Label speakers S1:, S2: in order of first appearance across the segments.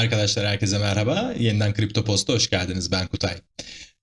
S1: Arkadaşlar herkese merhaba. Yeniden Kripto Post'a hoş geldiniz. Ben Kutay.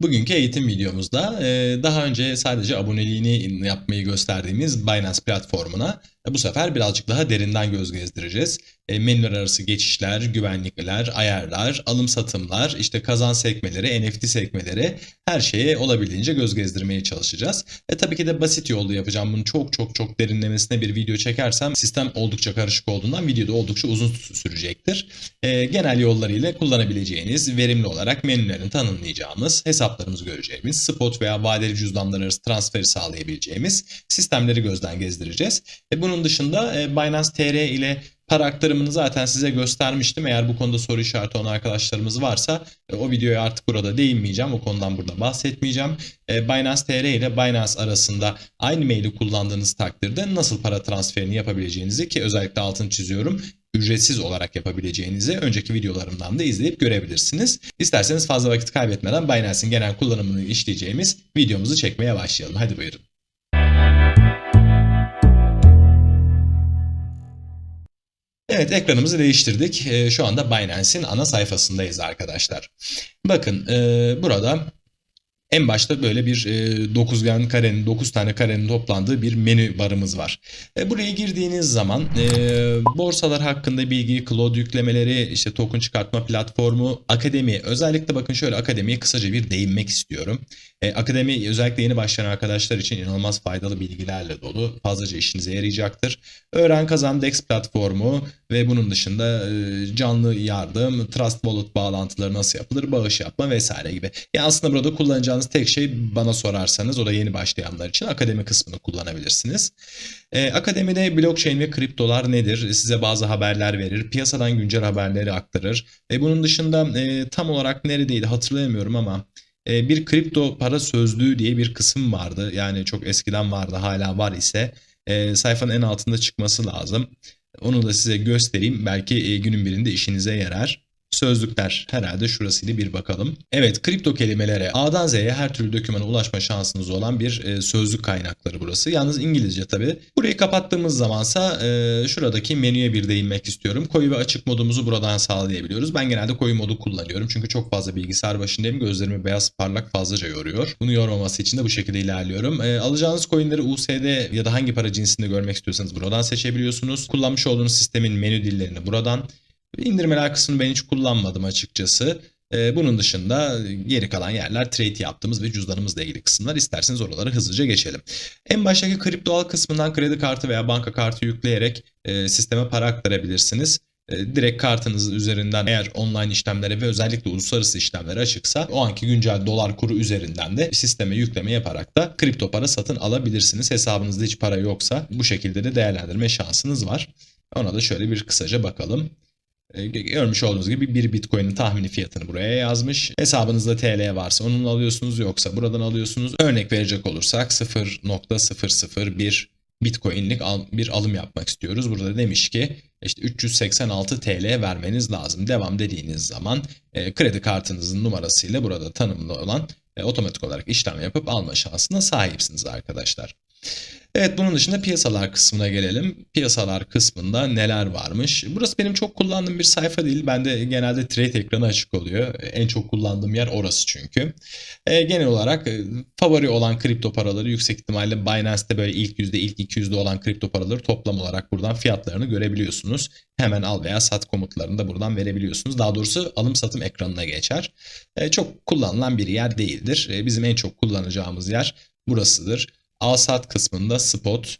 S1: Bugünkü eğitim videomuzda e, daha önce sadece aboneliğini yapmayı gösterdiğimiz Binance platformuna bu sefer birazcık daha derinden göz gezdireceğiz. E, menüler arası geçişler, güvenlikler, ayarlar, alım satımlar, işte kazan sekmeleri, NFT sekmeleri her şeye olabildiğince göz gezdirmeye çalışacağız. E tabii ki de basit yolda yapacağım. Bunu çok çok çok derinlemesine bir video çekersem sistem oldukça karışık olduğundan videoda oldukça uzun sürecektir. E, genel yollarıyla kullanabileceğiniz, verimli olarak menülerini tanımlayacağımız, hesaplarımızı göreceğimiz, spot veya vadeli cüzdanlar arası transferi sağlayabileceğimiz sistemleri gözden gezdireceğiz. E, bunun dışında e, Binance TR ile para zaten size göstermiştim. Eğer bu konuda soru işareti olan arkadaşlarımız varsa e, o videoya artık burada değinmeyeceğim. O konudan burada bahsetmeyeceğim. E, Binance TR ile Binance arasında aynı maili kullandığınız takdirde nasıl para transferini yapabileceğinizi ki özellikle altını çiziyorum ücretsiz olarak yapabileceğinizi önceki videolarımdan da izleyip görebilirsiniz. İsterseniz fazla vakit kaybetmeden Binance'in genel kullanımını işleyeceğimiz videomuzu çekmeye başlayalım. Hadi buyurun. Evet ekranımızı değiştirdik. Ee, şu anda Binance'in ana sayfasındayız arkadaşlar. Bakın e, burada en başta böyle bir e, dokuzgen karenin, 9 tane karenin toplandığı bir menü barımız var. E, buraya girdiğiniz zaman e, borsalar hakkında bilgi, cloud yüklemeleri, işte token çıkartma platformu, akademi. Özellikle bakın şöyle akademiye kısaca bir değinmek istiyorum. E, akademi özellikle yeni başlayan arkadaşlar için inanılmaz faydalı bilgilerle dolu. Fazlaca işinize yarayacaktır. Öğren Kazan Dex platformu ve bunun dışında e, canlı yardım, Trust Wallet bağlantıları nasıl yapılır, bağış yapma vesaire gibi. Yani aslında burada kullanacağınız tek şey bana sorarsanız o da yeni başlayanlar için akademi kısmını kullanabilirsiniz. E, akademide blockchain ve kriptolar nedir? Size bazı haberler verir. Piyasadan güncel haberleri aktarır. E, bunun dışında e, tam olarak neredeydi hatırlayamıyorum ama e, bir kripto para sözlüğü diye bir kısım vardı. Yani çok eskiden vardı hala var ise e, sayfanın en altında çıkması lazım. Onu da size göstereyim. Belki e, günün birinde işinize yarar. Sözlükler herhalde şurasıyla bir bakalım. Evet kripto kelimelere A'dan Z'ye her türlü dokümana ulaşma şansınız olan bir e, sözlük kaynakları burası. Yalnız İngilizce tabi. Burayı kapattığımız zamansa e, şuradaki menüye bir değinmek istiyorum. Koyu ve açık modumuzu buradan sağlayabiliyoruz. Ben genelde koyu modu kullanıyorum. Çünkü çok fazla bilgisayar başındayım. Gözlerimi beyaz parlak fazlaca yoruyor. Bunu yormaması için de bu şekilde ilerliyorum. E, alacağınız coinleri USD ya da hangi para cinsinde görmek istiyorsanız buradan seçebiliyorsunuz. Kullanmış olduğunuz sistemin menü dillerini buradan İndirmeler kısmını ben hiç kullanmadım açıkçası. Ee, bunun dışında geri kalan yerler trade yaptığımız ve cüzdanımızla ilgili kısımlar. İsterseniz oralara hızlıca geçelim. En baştaki kripto kısmından kredi kartı veya banka kartı yükleyerek e, sisteme para aktarabilirsiniz. E, direkt kartınız üzerinden eğer online işlemlere ve özellikle uluslararası işlemlere açıksa o anki güncel dolar kuru üzerinden de sisteme yükleme yaparak da kripto para satın alabilirsiniz. Hesabınızda hiç para yoksa bu şekilde de değerlendirme şansınız var. Ona da şöyle bir kısaca bakalım. E, görmüş olduğunuz gibi bir Bitcoin'in tahmini fiyatını buraya yazmış. Hesabınızda TL varsa onun alıyorsunuz yoksa buradan alıyorsunuz. Örnek verecek olursak 0.001 Bitcoin'lik bir alım yapmak istiyoruz. Burada demiş ki işte 386 TL vermeniz lazım. Devam dediğiniz zaman e, kredi kartınızın numarasıyla burada tanımlı olan e, otomatik olarak işlem yapıp alma şansına sahipsiniz arkadaşlar. Evet bunun dışında piyasalar kısmına gelelim. Piyasalar kısmında neler varmış? Burası benim çok kullandığım bir sayfa değil. Bende genelde trade ekranı açık oluyor. En çok kullandığım yer orası çünkü. E, genel olarak e, favori olan kripto paraları yüksek ihtimalle Binance'te böyle ilk yüzde ilk 200'de olan kripto paraları toplam olarak buradan fiyatlarını görebiliyorsunuz. Hemen al veya sat komutlarını da buradan verebiliyorsunuz. Daha doğrusu alım satım ekranına geçer. E, çok kullanılan bir yer değildir. E, bizim en çok kullanacağımız yer burasıdır. Alsat kısmında spot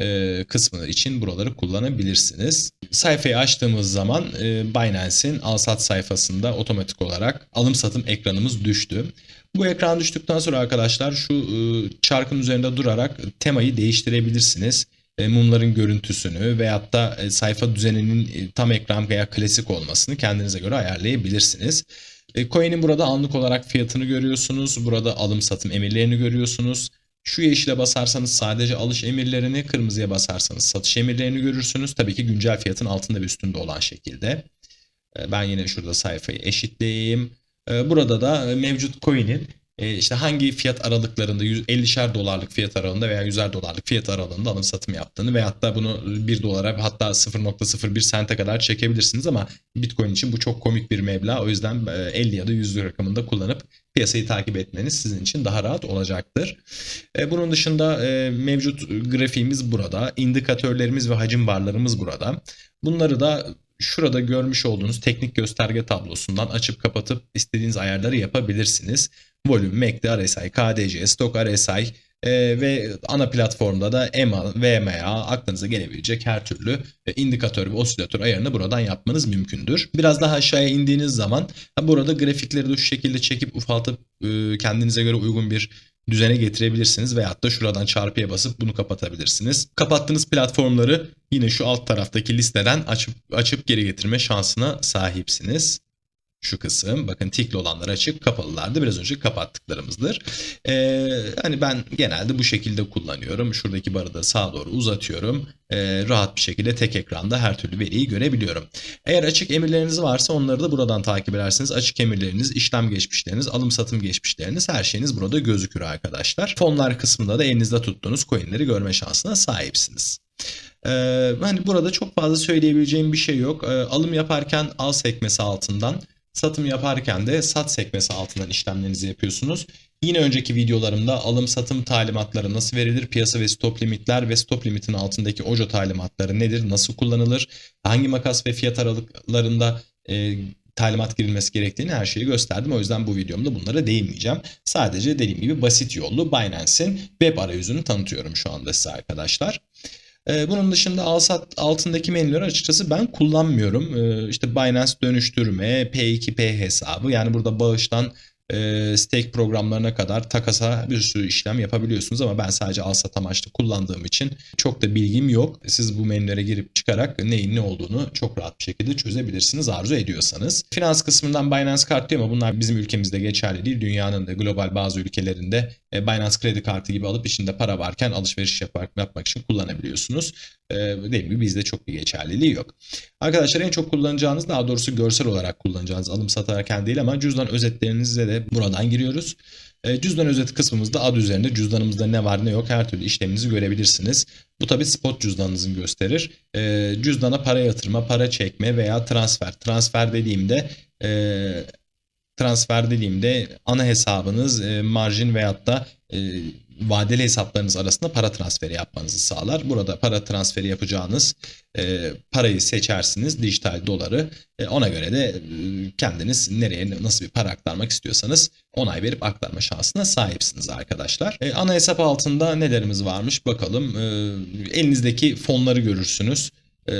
S1: e, kısmı için buraları kullanabilirsiniz. Sayfayı açtığımız zaman e, Binance'in Alsat sayfasında otomatik olarak alım satım ekranımız düştü. Bu ekran düştükten sonra arkadaşlar şu e, çarkın üzerinde durarak temayı değiştirebilirsiniz. E, mumların görüntüsünü veyahut da e, sayfa düzeninin e, tam ekran veya klasik olmasını kendinize göre ayarlayabilirsiniz. E, coin'in burada anlık olarak fiyatını görüyorsunuz. Burada alım satım emirlerini görüyorsunuz. Şu yeşile basarsanız sadece alış emirlerini, kırmızıya basarsanız satış emirlerini görürsünüz. Tabii ki güncel fiyatın altında ve üstünde olan şekilde. Ee, ben yine şurada sayfayı eşitleyeyim. Ee, burada da mevcut coin'in e, işte hangi fiyat aralıklarında 50'şer dolarlık fiyat aralığında veya 100'er dolarlık fiyat aralığında alım satım yaptığını veyahut da bunu 1 dolara hatta 0.01 sente kadar çekebilirsiniz ama Bitcoin için bu çok komik bir meblağ. O yüzden e, 50 ya da 100 rakamında kullanıp piyasayı takip etmeniz sizin için daha rahat olacaktır. E, bunun dışında e, mevcut grafiğimiz burada. indikatörlerimiz ve hacim barlarımız burada. Bunları da şurada görmüş olduğunuz teknik gösterge tablosundan açıp kapatıp istediğiniz ayarları yapabilirsiniz. Volüm, MACD, RSI, KDC, Stock RSI e, ve ana platformda da EMA, VMA aklınıza gelebilecek her türlü e, indikatör ve osilatör ayarını buradan yapmanız mümkündür. Biraz daha aşağıya indiğiniz zaman burada grafikleri de şu şekilde çekip ufaltıp e, kendinize göre uygun bir düzene getirebilirsiniz veyahut da şuradan çarpıya basıp bunu kapatabilirsiniz. Kapattığınız platformları yine şu alt taraftaki listeden açıp açıp geri getirme şansına sahipsiniz şu kısım. Bakın tikli olanlar açık, kapalılardı. Biraz önce kapattıklarımızdır. Ee, hani ben genelde bu şekilde kullanıyorum. Şuradaki barı da sağa doğru uzatıyorum. Ee, rahat bir şekilde tek ekranda her türlü veriyi görebiliyorum. Eğer açık emirleriniz varsa onları da buradan takip edersiniz. Açık emirleriniz, işlem geçmişleriniz, alım satım geçmişleriniz her şeyiniz burada gözükür arkadaşlar. Fonlar kısmında da elinizde tuttuğunuz coinleri görme şansına sahipsiniz. Ee, hani burada çok fazla söyleyebileceğim bir şey yok. Ee, alım yaparken al sekmesi altından Satım yaparken de sat sekmesi altından işlemlerinizi yapıyorsunuz. Yine önceki videolarımda alım satım talimatları nasıl verilir, piyasa ve stop limitler ve stop limitin altındaki ojo talimatları nedir, nasıl kullanılır, hangi makas ve fiyat aralıklarında e, talimat girilmesi gerektiğini her şeyi gösterdim. O yüzden bu videomda bunlara değinmeyeceğim. Sadece dediğim gibi basit yollu Binance'in web arayüzünü tanıtıyorum şu anda size arkadaşlar. Ee, bunun dışında alsat altındaki menüleri açıkçası ben kullanmıyorum. Ee, işte Binance dönüştürme, P2P hesabı yani burada bağıştan e, stake programlarına kadar takasa bir sürü işlem yapabiliyorsunuz ama ben sadece al sat amaçlı kullandığım için çok da bilgim yok. Siz bu menülere girip çıkarak neyin ne olduğunu çok rahat bir şekilde çözebilirsiniz arzu ediyorsanız. Finans kısmından Binance Kart diyor ama bunlar bizim ülkemizde geçerli değil. Dünyanın da global bazı ülkelerinde e, Binance kredi kartı gibi alıp içinde para varken alışveriş yapmak, yapmak için kullanabiliyorsunuz. E, dediğim gibi bizde çok bir geçerliliği yok. Arkadaşlar en çok kullanacağınız daha doğrusu görsel olarak kullanacağınız alım satarken değil ama cüzdan özetlerinize de buradan giriyoruz. E, cüzdan özet kısmımızda adı üzerinde cüzdanımızda ne var ne yok her türlü işleminizi görebilirsiniz. Bu tabi spot cüzdanınızın gösterir. E, cüzdana para yatırma, para çekme veya transfer. Transfer dediğimde e, transfer dediğimde ana hesabınız marjin veyahut da vadeli hesaplarınız arasında para transferi yapmanızı sağlar. Burada para transferi yapacağınız e, parayı seçersiniz, dijital doları. E, ona göre de e, kendiniz nereye nasıl bir para aktarmak istiyorsanız onay verip aktarma şansına sahipsiniz arkadaşlar. E, ana hesap altında nelerimiz varmış bakalım. E, elinizdeki fonları görürsünüz. E,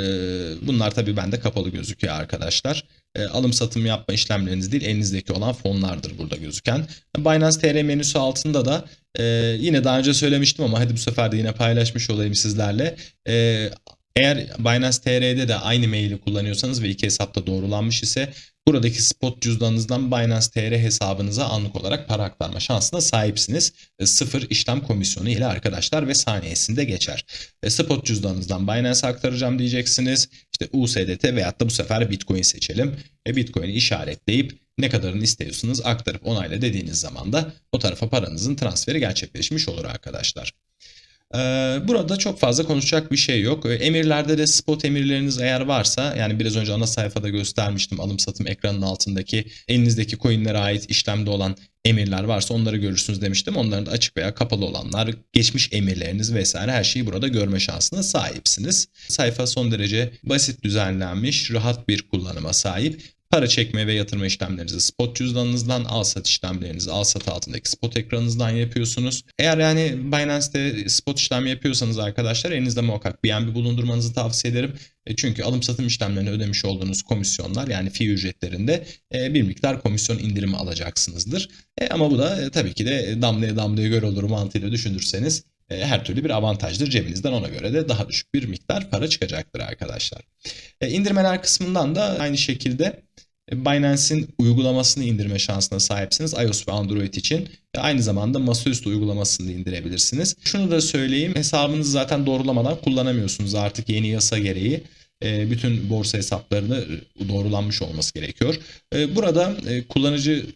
S1: bunlar tabii bende kapalı gözüküyor arkadaşlar. E, alım satım yapma işlemleriniz değil elinizdeki olan fonlardır burada gözüken. Binance TR menüsü altında da e, yine daha önce söylemiştim ama hadi bu sefer de yine paylaşmış olayım sizlerle. E, eğer Binance TR'de de aynı maili kullanıyorsanız ve iki hesapta doğrulanmış ise buradaki spot cüzdanınızdan Binance TR hesabınıza anlık olarak para aktarma şansına sahipsiniz. E, sıfır işlem komisyonu ile arkadaşlar ve saniyesinde geçer. E, spot cüzdanınızdan Binance aktaracağım diyeceksiniz. İşte USDT veyahut da bu sefer Bitcoin seçelim. E, Bitcoin'i işaretleyip ne kadarını istiyorsunuz aktarıp onayla dediğiniz zaman da o tarafa paranızın transferi gerçekleşmiş olur arkadaşlar. Ee, burada çok fazla konuşacak bir şey yok. Ee, emirlerde de spot emirleriniz eğer varsa yani biraz önce ana sayfada göstermiştim alım satım ekranının altındaki elinizdeki coinlere ait işlemde olan emirler varsa onları görürsünüz demiştim. Onların da açık veya kapalı olanlar, geçmiş emirleriniz vesaire her şeyi burada görme şansına sahipsiniz. Sayfa son derece basit düzenlenmiş, rahat bir kullanıma sahip. Para çekme ve yatırma işlemlerinizi spot cüzdanınızdan, al sat işlemlerinizi al sat altındaki spot ekranınızdan yapıyorsunuz. Eğer yani Binance'te spot işlem yapıyorsanız arkadaşlar elinizde muhakkak BNB bulundurmanızı tavsiye ederim. E, çünkü alım satım işlemlerini ödemiş olduğunuz komisyonlar yani fi ücretlerinde e, bir miktar komisyon indirimi alacaksınızdır. E, ama bu da tabii ki de damlaya damlaya göre olur mantığıyla düşünürseniz her türlü bir avantajdır. Cebinizden ona göre de daha düşük bir miktar para çıkacaktır arkadaşlar. İndirmeler kısmından da aynı şekilde Binance'in uygulamasını indirme şansına sahipsiniz iOS ve Android için. Aynı zamanda masaüstü uygulamasını da indirebilirsiniz. Şunu da söyleyeyim hesabınızı zaten doğrulamadan kullanamıyorsunuz artık yeni yasa gereği bütün borsa hesaplarını doğrulanmış olması gerekiyor. Burada kullanıcı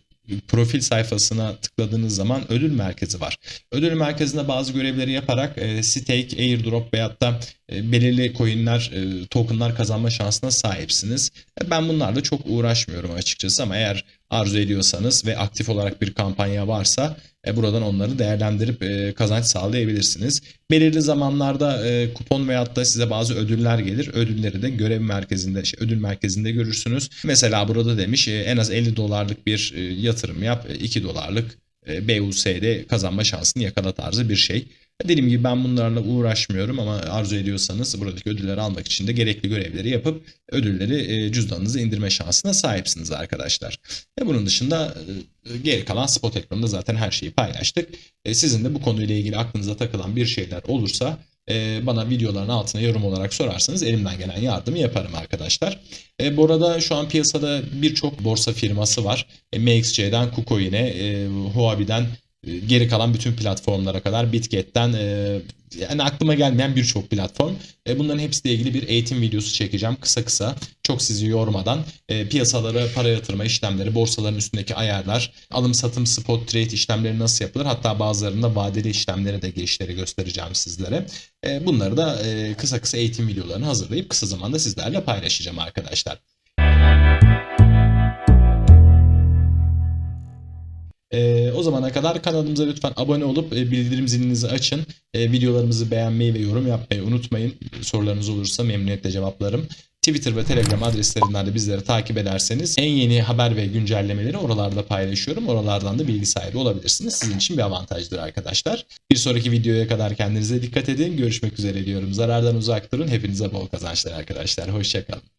S1: profil sayfasına tıkladığınız zaman ödül merkezi var. Ödül merkezinde bazı görevleri yaparak e, stake, airdrop veyahut da e, belirli coinler, e, tokenlar kazanma şansına sahipsiniz. E, Ben bunlarla çok uğraşmıyorum açıkçası ama eğer arzu ediyorsanız ve aktif olarak bir kampanya varsa e, buradan onları değerlendirip e, kazanç sağlayabilirsiniz. Belirli zamanlarda e, kupon veyahut da size bazı ödüller gelir. Ödülleri de görev merkezinde, şey, ödül merkezinde görürsünüz. Mesela burada demiş en az 50 dolarlık bir yatırım yap, e, 2 dolarlık e, BUSD kazanma şansını yakala tarzı bir şey. Dediğim gibi ben bunlarla uğraşmıyorum ama arzu ediyorsanız buradaki ödülleri almak için de gerekli görevleri yapıp ödülleri e, cüzdanınıza indirme şansına sahipsiniz arkadaşlar. Ve bunun dışında e, geri kalan spot ekranında zaten her şeyi paylaştık. E, Sizin de bu konuyla ilgili aklınıza takılan bir şeyler olursa bana videoların altına yorum olarak sorarsanız elimden gelen yardımı yaparım arkadaşlar. E, bu arada şu an piyasada birçok borsa firması var. E, MXC'den KuCoin'e, e, Huobi'den geri kalan bütün platformlara kadar Bitget'ten e, yani aklıma gelmeyen birçok platform. E, bunların hepsiyle ilgili bir eğitim videosu çekeceğim kısa kısa. Çok sizi yormadan e, piyasalara para yatırma işlemleri, borsaların üstündeki ayarlar, alım satım spot trade işlemleri nasıl yapılır? Hatta bazılarında vadeli işlemleri de girişleri göstereceğim sizlere. E, bunları da e, kısa kısa eğitim videolarını hazırlayıp kısa zamanda sizlerle paylaşacağım arkadaşlar. O zamana kadar kanalımıza lütfen abone olup e, bildirim zilinizi açın. E, videolarımızı beğenmeyi ve yorum yapmayı unutmayın. Sorularınız olursa memnuniyetle cevaplarım. Twitter ve Telegram adreslerinden de bizleri takip ederseniz en yeni haber ve güncellemeleri oralarda paylaşıyorum. Oralardan da bilgi sahibi olabilirsiniz. Sizin için bir avantajdır arkadaşlar. Bir sonraki videoya kadar kendinize dikkat edin. Görüşmek üzere diyorum. Zarardan uzak durun. Hepinize bol kazançlar arkadaşlar. Hoşçakalın.